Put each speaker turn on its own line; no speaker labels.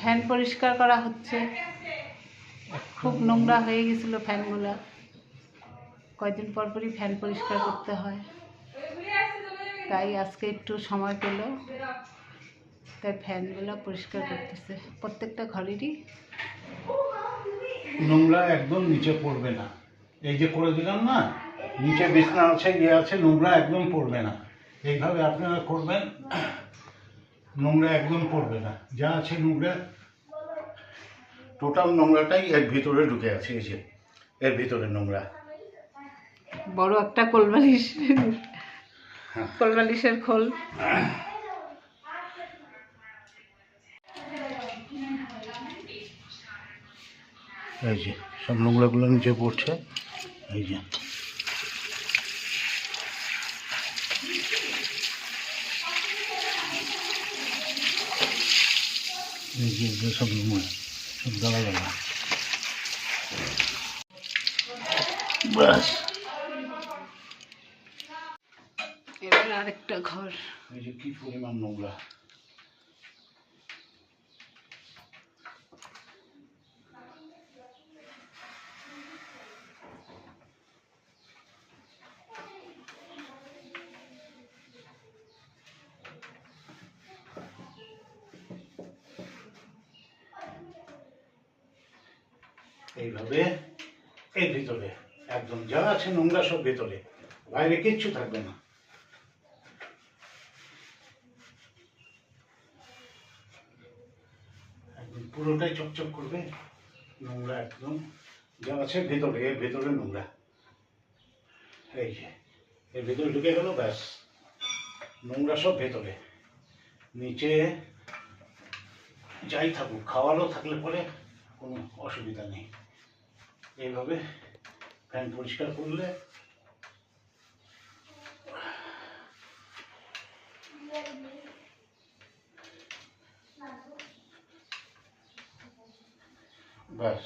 Fan পরিষ্কার করা হচ্ছে। খুব নোংরা হয়ে গেছিল ফ্যানগুলো। কয়দিন পর পরই ফ্যান পরিষ্কার করতে হয়। তাই আজকে একটু সময় পেল। তাই ফ্যানগুলো পরিষ্কার করতেছে। প্রত্যেকটা ঘরেরই।
নোংরা একদম নিচে পড়বে না। এই যে করে দিলাম না, নিচে বিছনা আছে ইয়ে আছে, নোংরা একদম পড়বে না। এইভাবে আপনারা করবেন নোংরা একদম পড়বে না। যা আছে নোংরা টোটাল নোংরাটাই এর ভিতরে ঢুকে আছে এই যে এর ভিতরে নোংরা।
বড় একটা কোলবালিশ
হ্যাঁ।
কোলবালিশের খোল।
এই যে সব নোংরাগুলো নিচে পড়ছে। এই যে এই যে এগুলো সব সব দালা ব্যাস
এবার আরেকটা ঘর।
এই যে কি পরিমাণ নোংরা। এইভাবে এর ভিতরে, একদম যা আছে নোংরা সব ভেতরে, বাইরে কিচ্ছু থাকবে না। পুরোটাই চকচক করবে, নোংরা একদম, যা আছে ভেতরে, এর ভেতরে নোংরা। এই যে, এর ভেতরে ঢুকে গেল, ব্যাস। নোংরা সব ভেতরে। নিচে যাই থাকুক, খাওয়ারও থাকলে পরে কোনো অসুবিধা নেই। এইভাবে ফ্যান পরিষ্কার করলে ব্যাস।